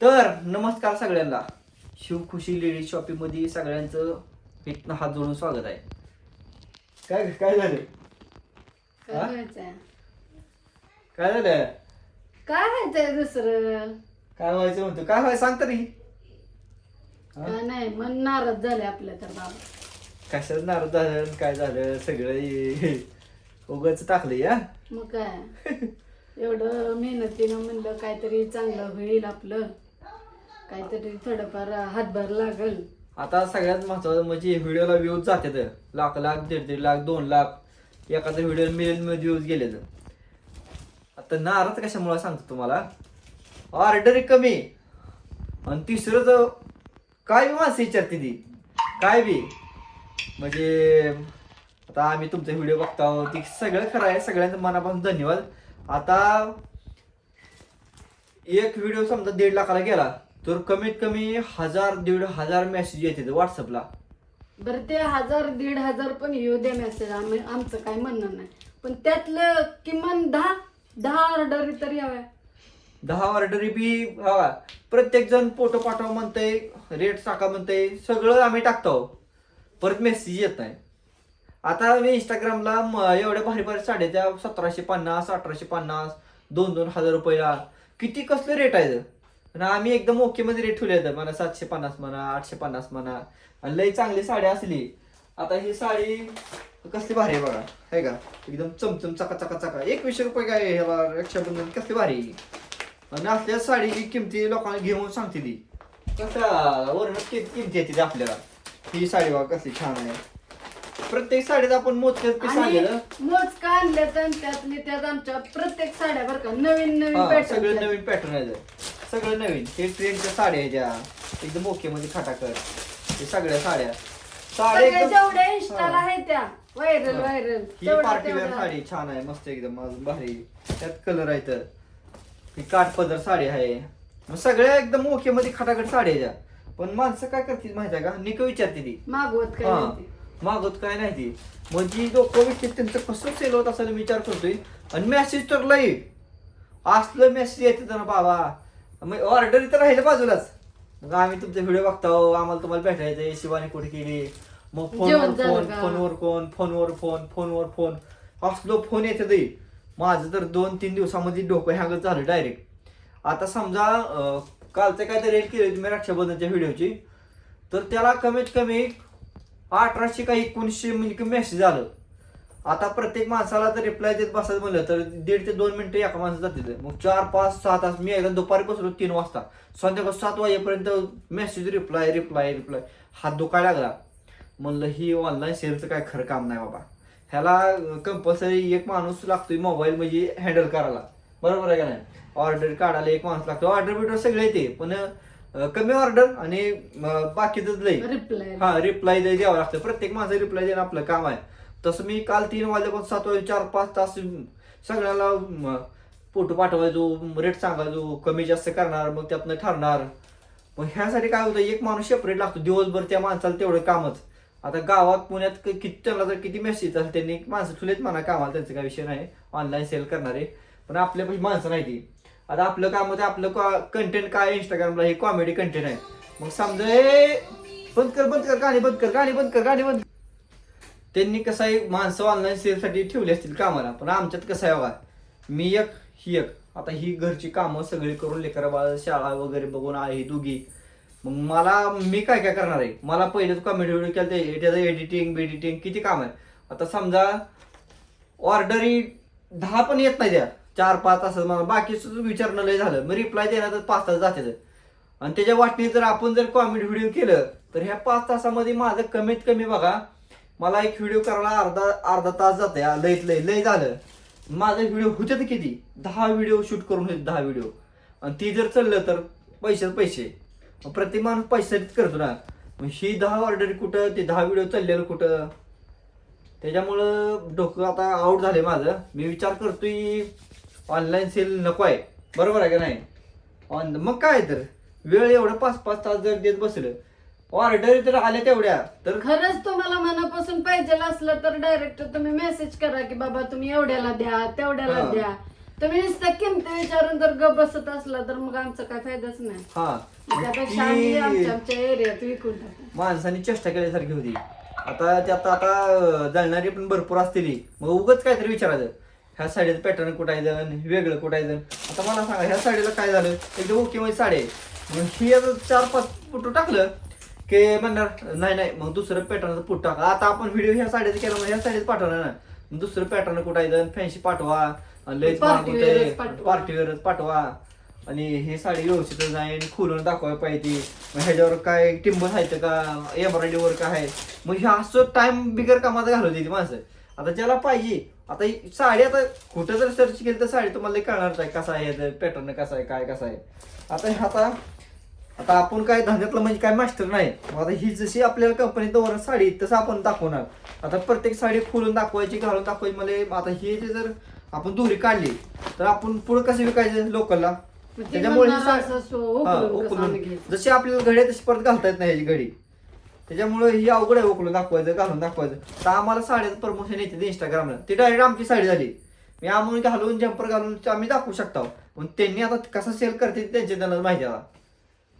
तर नमस्कार सगळ्यांना. शिवखुशी लेडीज शॉपिंगमध्ये सगळ्यांचं इथनं हात जोडून स्वागत आहे. काय काय झालं? काय हा? झालं? काय व्हायचंय दुसरं? काय व्हायचं म्हणतो? काय व्हायचं सांग तरी. हा? काय नाही मन नाराज झाले आपल्या तर बाबा. कशात नाराज झालं काय झालं? सगळं उगाच टाकलं या मग काय? एवढं मेहनतीनं म्हणलं काहीतरी चांगलं होईल आपलं. काहीतरी थोडंफार हातभार लागल. आता सगळ्यात महत्वाचं म्हणजे व्हिडिओला व्ह्यूज तर लाख लाख दीड दीड लाख दोन लाख एखाद्या व्हिडिओ मिलियनमध्ये व्ह्यूज गेले तर आता नाराज कशामुळे सांगतो तुम्हाला? ऑर्डर कमी. आणि तिसरं तर काय बी माणसं विचारते ती. काय बी. म्हणजे आता आम्ही तुमचा व्हिडिओ बघतो ती सगळं खरं आहे. सगळ्यांचं मनापासून धन्यवाद. आता एक व्हिडिओ समजा दीड लाखाला गेला. तर कमीत कमी हजार दीड हजार मेसेज येते व्हॉट्सअपला बरं ते हजार दीड हजार पण येऊ दे मेसेज आम्ही आमचं काय म्हणणं नाही. पण त्यातलं किमान दहा दहा ऑर्डर तरी हव्या. दहा ऑर्डरी बी हा प्रत्येक जण फोटो पाठवा म्हणतंय रेट टाका म्हणतंय सगळं आम्ही टाकतो. परत मेसेज येत नाही. आता मी इंस्टाग्रामला एवढ्या भारी भारी साड्या त्या सतराशे पन्नास अठराशे पन्नास दोन दोन हजार रुपयाला. किती कसले रेट आहे आणि आम्ही एकदम ओके मध्ये रेट ठेवले आहेत मला सातशे पन्नास म्हणा आठशे पन्नास म्हणा. आणि लई चांगली साडी असली. आता ही साडी कसली भारी आहे बघा. आहे का? एकदम चमचम चका चका चका. एकवीसशे रुपये काय ह्याला रक्षाबंधन कसली भारी. आणि असल्या साडीची किमती लोकांना घेऊन सांगते ती. कसा वरण किमती येते ती आपल्याला. ही साडी बघा कसली छान आहे. प्रत्येक साडीत आपण मोजकेच पीस आणि मोजका आणले त्यातली त्यात आमच्या प्रत्येक साड्या बरं का नवीन नवीन हा, पॅटर्न सगळं नवीन पॅटर्न आहे. सगळं नवीन. हे ट्रेनच्या साड्या आहेत त्या एकदम ओके मध्ये खाटाकर हे सगळ्या साड्या. साड्या सगळ्या जेवढ्या एकदम इंस्टाला आहे त्या. व्हायरल. व्हायरल ही पार्टी वेअर साडी छान आहे. मस्त एकदम. अजून भारी. त्यात कलर आहे तर. ही काठपदर साडी आहे. मग सगळ्या एकदम ओके मध्ये खटाखट साडी आहे त्या. पण माणसं काय करतील माहिती आहे का? निक विचारते ती. मागवत काय हा. नाही ते. मागवत काय नाही ती. म्हणजे लोक विकतात त्यांचं कसं सेल होत असेल विचार करतोय. आणि मेसेज तर लई. असलं मेसेज येते ना बाबा. मग ऑर्डर तर राहिलं बाजूलाच. मग आम्ही तुमचे व्हिडिओ बघतो आम्हाला तुम्हाला भेटायचंय शिवानी कुठे केली मग फोनवर जेवण झालं फोन का? फोनवर कोण फोनवर फोन फोनवर फोन असलो फोन येते तरी माझं तर दोन तीन दिवसामध्ये डोकं हँगच झालं डायरेक्ट आता समजा अं, कालचं काय तर रेल केली तुम्ही रक्षाबंधनच्या व्हिडिओची तर त्याला कमीत कमी अठराशे का एकोणीसशे म्हणजे मेसेज आलं. आता प्रत्येक माणसाला जर रिप्लाय देत बसायचं म्हणलं तर दीड ते दोन मिनिटं एका माणसाला जाते मग चार पाच सहा तास मी एकदा दुपारी बसलो तीन वाजता. संध्याकाळ सात वाजेपर्यंत मेसेज रिप्लाय रिप्लाय रिप्लाय हात दुखायला लागला. म्हणलं ही ऑनलाईन सेलचं काय खरं काम नाही बाबा. ह्याला कंपल्सरी एक माणूस लागतोय मोबाईल म्हणजे हँडल करायला. बरोबर आहे का नाही? ऑर्डर काढायला एक माणूस लागतो ऑर्डर बिर्डर सगळे येते पण कमी ऑर्डर आणि बाकीचं लई रिप्लाय हा रिप्लाय द्यावं लागतं. प्रत्येक माणसं रिप्लाय देणं आपलं काम आहे. तसं मी काल तीन वाजल्यापासून सात वाजे चार पाच तास सगळ्याला फोटो पाठवायचो रेट सांगायचो कमी जास्त करणार मग त्यातनं ठरणार. मग ह्यासाठी काय होतं एक माणूस सेपरेट लागतो. दिवसभर त्या माणसाला तेवढं कामच. आता गावात पुण्यात किती त्यांना जर किती मेसेज असेल त्यांनी माणसं ठुलेत म्हणा कामाला त्यांचं काय विषय नाही. ऑनलाईन सेल करणारे. पण आपल्यापाशी माणसं नाही ती. आता आपलं काम होतं आपलं कंटेंट काय इंस्टाग्रामला हे कॉमेडी कंटेंट आहे. मग समजा "ए, बंद कर बंद कर गाणी बंद कर गाणी बंद कर गाणी बंद त्यांनी कसं आहे माणसं ऑनलाईन सेलसाठी ठेवली असतील कामाला. पण आमच्यात कसं आहे बघा मी एक ही एक. आता ही घरची कामं सगळी करून लेकरा बाळ शाळा वगैरे बघून आहे दोघी. मग मला मी काय काय करणार आहे? मला पहिलेच कॉमेडी व्हिडिओ केलं ते त्याचं एडिटिंग बिडिटिंग किती काम आहे? आता समजा ऑर्डरी दहा पण येत नाही त्या चार पाच तासात मला बाकीचं विचारणं लय झालं. मग रिप्लाय देणार तर पाच तास जाते आणि त्याच्या वाटणी जर आपण जर कॉमेडी व्हिडिओ केलं तर ह्या पाच तासामध्ये माझं कमीत कमी बघा मला एक व्हिडिओ करायला अर्धा अर्धा तास जाते लईत लय लय झालं. माझा व्हिडिओ होते किती? दहा व्हिडिओ शूट करून होते दहा व्हिडिओ आणि ती जर चाललं तर पैसे पैसे. मग प्रत्येक माणूस पैशाच करतो ना. मग ही दहा ऑर्डर कुठं ते दहा व्हिडिओ चाललेलं कुठं? त्याच्यामुळं डोकं आता आउट झालंय माझं. मी विचार करतोय ऑनलाईन सेल नको आहे. बरोबर आहे का नाही? ऑन मग काय तर? वेळ एवढं पाच पाच तास जर देत बसलं ऑर्डर जर आल्या तेवढ्या. तर खरंच तुम्हाला मनापासून पाहिजे असलं तर डायरेक्ट तुम्ही मेसेज करा की बाबा तुम्ही एवढ्याला द्या तेवढ्याला हा. द्या. तुम्ही नुसतं किमती विचारून जर ग बसत असला तर मग आमचा काय फायदाच नाही. हा. त्यापेक्षा आम्ही आमच्या आमच्या एरियात विकून टाकू. माणसाने चेष्टा केल्यासारखी होती. आता त्यात आता अं, जळणारी पण भरपूर असतील. मग उगच काहीतरी विचारायचं. ह्या साडीचं पॅटर्न कुठायचं आणि वेगळं कुठायचं आता मला सांगा ह्या साडीला काय झालं? एकदम ओके मध्ये साडी आहे. मग ही आता चार पाच फोटो टाकलं की म्हणणार नाही नाही मग दुसरं पॅटर्नचं फुट टाका आता आपण व्हिडिओ ह्या साडीचं केला मग ह्या साडीच पाठवणार ना. दुसरं पॅटर्न कुठायचं फॅन्सी पाठवा लयच wearच होते पाठवा. आणि हे साडी व्यवस्थित जाईल खोलून दाखवायला पाहिजे. मग ह्याच्यावर काय टिंबस आहेत का? एम्ब्रॉयडरी वर्क आहे. मग हे असं टाइम बिगर कामात घालवते ती माणसं. आता ज्याला पाहिजे आता साडी आता कुठं जर सर्च केली तर साडी तुम्हाला कळणारच आहे कसा आहे पॅटर्न कसा आहे काय कसा आहे. आता आता आता आपण काय धंद्यातलं म्हणजे काय मास्टर नाही. आता ही जशी आपल्याला कंपनीत वर साडी तसं आपण दाखवणार. आता प्रत्येक साडी खोलून दाखवायची घालून दाखवायची मला आता हे जे जर आपण दोरी काढली तर आपण पुढे कसं विकायचं लोकलला? त्याच्यामुळे घ्यायचं. जशी आपल्याला घडी तशी परत घालता येत नाही ह्याची घडी. त्याच्यामुळे ही अवघड आहे उकलून दाखवायचं घालून दाखवायचं. तर आम्हाला साड्याचं प्रमोशन येते इंस्टाग्रामला ती डायरेक्ट आमची साडी झाली. मी आम्ही घालून जम्पर घालून आम्ही दाखवू शकतो. पण त्यांनी आता कसं सेल करते त्यांच्या त्यांना माहिती आहे आता.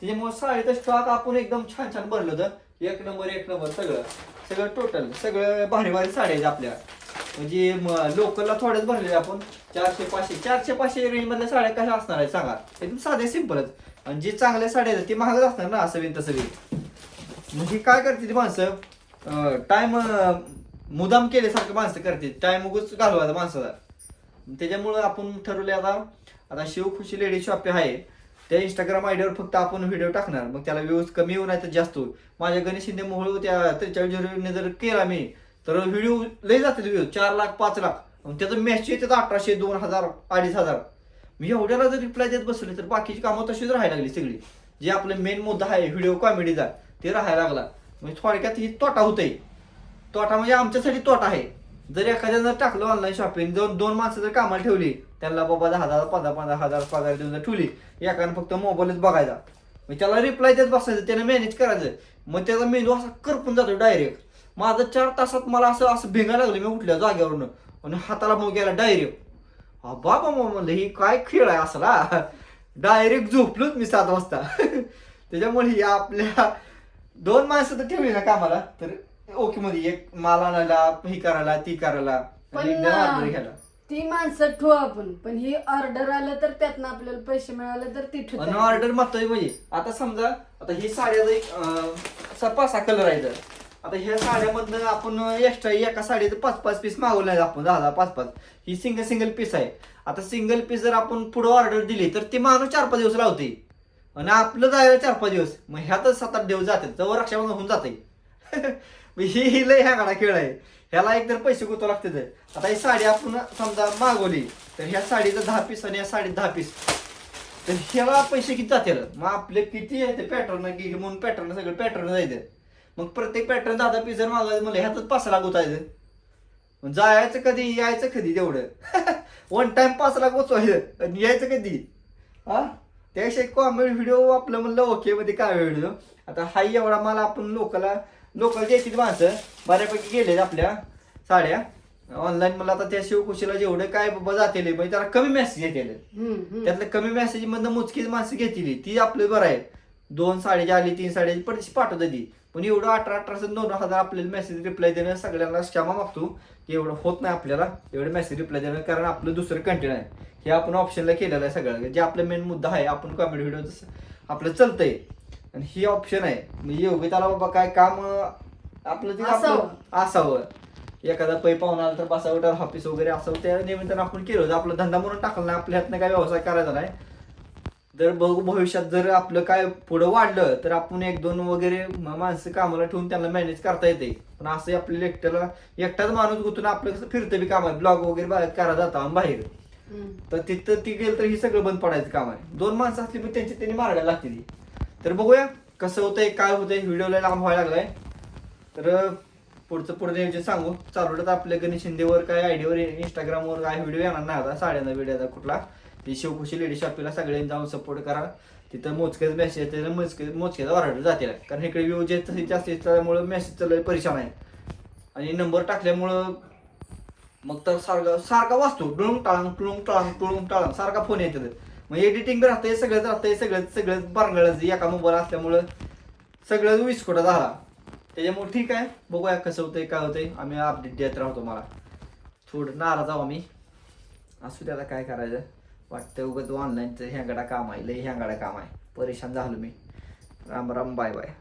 त्याच्यामुळे साडीचा स्टॉक आपण एकदम छान छान भरलं होतं. एक नंबर एक नंबर सगळं. सगळं टोटल सगळं भारी भारी साड्या आहेत आपल्या. म्हणजे लोकलला थोड्याच भरलेले आपण. चारशे पाचशे चारशे पाचशे रेंजमधल्या साड्या कशा असणार आहेत सांगा. एकदम साधे सिंपलच आणि जे चांगल्या साड्या आहेत ते महागच असणार ना असं बी तसं बी म्हणजे काय करते ती माणसं? टाइम मुदाम केल्यासारखं माणसं करते. टाईम उगच घालवायचा माणसाला. त्याच्यामुळं आपण ठरवले आता आता शिवखुशी लेडी शॉप आहे. त्या इंस्टाग्राम आयडीवर फक्त आपण व्हिडिओ टाकणार. मग त्याला व्ह्यूज कमी होऊ नाही तर जास्त होईल. माझ्या गणेश शिंदे मोहळ त्या त्रेचाळीस जर केला मी तर व्हिडिओ लय जातील व्ह्यूज चार लाख पाच लाख. मग त्याचं मॅच त्याचं अठराशे दोन हजार अडीच हजार. मी एवढ्याला जर रिप्लाय देत बसले तर बाकीची कामं तशीच राहायला लागली सगळी. जे आपलं मेन मुद्दा आहे व्हिडिओ कॉमेडीचा ते राहायला लागला. म्हणजे थोडक्यात ही तोटा होतंय. तोटा म्हणजे आमच्यासाठी तोटा आहे. जर एखाद्यानं जर टाकलं ऑनलाईन शॉपिंग दोन दोन माणसं जर कामाला ठेवली त्यांना बाबा दहा हजार पंधरा पंधरा हजार पगार देऊन जर ठेवली एकानं फक्त मोबाईलच बघायचा. मग त्याला रिप्लाय देत बसायचं त्यानं मॅनेज करायचं. मग त्याचा मेंदू असा करपून जातो डायरेक्ट माझं चार तासात मला असं असं भेंगा लागलं मी उठल्या जागेवरून. आणि हाताला मग गेला डायरेक्ट हा बाबा मग म्हणलं ही काय खेळ आहे असला? डायरेक्ट झोपलोच मी सात वाजता. त्याच्यामुळे ही आपल्या दोन माणसं तर ठेवली ना कामाला तर ओके मध्ये एक माल आणायला ही करायला ती करायला पण आणि एकदा order घ्यायला. ती माणसं ठेवू आपण. पण ही ऑर्डर आलं तर त्यातनं आपल्याला पैसे मिळाले तर ती आणि ठेवू ऑर्डर महत्वाची म्हणजे आता समजा आता ही साड्याचा एक अं, पाच सहा कलर आहे तर. आता ह्या साड्यामधनं आपण एक्स्ट्रा एका साडीचं पाच पाच पीस मागवलं आपण दहा दहा पाच पाच. ही सिंगल सिंगल पीस आहे. आता सिंगल पीस जर आपण पुढे ऑर्डर दिली तर ती माणूस चार पाच दिवस लावते आणि आपलं जायला चार पाच दिवस. मग ह्यातच सात आठ दिवस जाते जवळ रक्षाबंधन होऊन जाते ही ही लय ह्या खेळ आहे. ह्याला एक तर पैसे गुतो लागते आता ही साडी आपण समजा मागवली तर ह्या साडीचं दहा पीस आणि या साडीत दहा पीस. तर ह्याला पैसे किती जातील? मग आपले किती आहे ते पॅटर्न घे म्हणून पॅटर्न सगळं पॅटर्न जायचं मग प्रत्येक पॅटर्न दादा पीस जर मागवायचं म्हणलं ह्यातच पाच लाख उतायचं मग जायचं कधी यायचं कधी तेवढं? वन टाइम पाच लाख उचवायचं आणि यायचं कधी? हा? त्यापेक्षा कॉमेडी व्हिडिओ आपलं म्हणलं ओके मध्ये काय व्हिडिओ आता हाही एवढा मला आपण लोकला लोकल द्यायची माणसं बऱ्यापैकी गेले आपल्या साड्या. ऑनलाईन मला आता त्या शिवकुशीला जेवढं काय बाबा जातील म्हणजे त्याला कमी मेसेज येतील. हम्म, त्यातलं कमी मेसेज मधनं मोजकीच माणसं घेतली ती आपलं बरं आहे दोन साडेची आली तीन साडेची पण तशी पाठवत ती पण एवढं अठरा अठराशे दोन हजार आपल्याला मेसेज रिप्लाय देणं सगळ्यांना क्षमा मागतो की एवढं होत नाही आपल्याला एवढं मेसेज रिप्लाय देणं कारण आपलं दुसरं कंटेंट आहे. हे आपण ऑप्शनला केलेलं आहे सगळं. जे आपलं मेन मुद्दा आहे आपण कॉमेडी व्हिडिओ आपलं चालतंय. आणि ही ऑप्शन आहे. म्हणजे योग्य त्याला बाबा काय काम आपलं ते आपलं असावं. एखादा पै पाहुणा आला तर बसावं तर ऑफिस वगैरे असावं. त्या निमित्तानं आपण केलं होतं. आपला धंदा म्हणून टाकला नाही. आपल्या हातनं काय व्यवसाय करायचा नाही. जर बघू भविष्यात जर आपलं काय पुढं वाढलं तर आपण एक दोन वगैरे माणसं कामाला ठेवून त्यांना मॅनेज करता येते. पण असं आपल्याला एकट्याला एकटाच माणूस गुतून आपलं कसं फिरतं बी काम आहे ब्लॉग वगैरे बाहेर करा जाता बाहेर. तर तिथं ती गेलं तर ही सगळं बंद पडायचं काम आहे दोन माणसं असली पण त्यांची त्यांनी मारायला लागते ती तर बघूया कसं होतंय काय होतंय. व्हिडिओला लांब व्हायला लागलाय. तर पुढचं पुढे नियोजन सांगू चालू आपल्या गणेश शिंदेवर काय आयडीवर इंस्टाग्रामवर काय व्हिडिओ येणार नाही आता. साड्याचा व्हिडिओ आता कुठला. ती शिवखुशी लेडी शॉपीला सगळ्यांनी जाऊन सपोर्ट करा. तिथं मोजकेच मेसेज येते मोजके मोजकेच ऑर्डर जातील. कारण इकडे व्ह्यू जे तसे जास्त त्यामुळे मेसेज चालू परेशान आहे. आणि नंबर टाकल्यामुळं मग तर सारखा सारखा वाचतो. टुळून टाळांग टुळून टाळांग टुळून टाळांग सारखा फोन येतात मग एडिटिंग राहतंय सगळंच राहतंय सगळं सगळं बारंगळच एका मोबाईल असल्यामुळं सगळं विस्फोटा झाला. त्याच्यामुळे ठीक आहे. बघूया कसं होतंय काय होतंय. आम्ही अपडेट देत राहतो मला थोडं नाराज आहो आम्ही. असू त्याला काय करायचं. वाटतं उगत ऑनलाईनचं ह्यांगडा काम आहे लय ह्यांगडा काम आहे. परेशान झालो मी. Ram Ram bye bye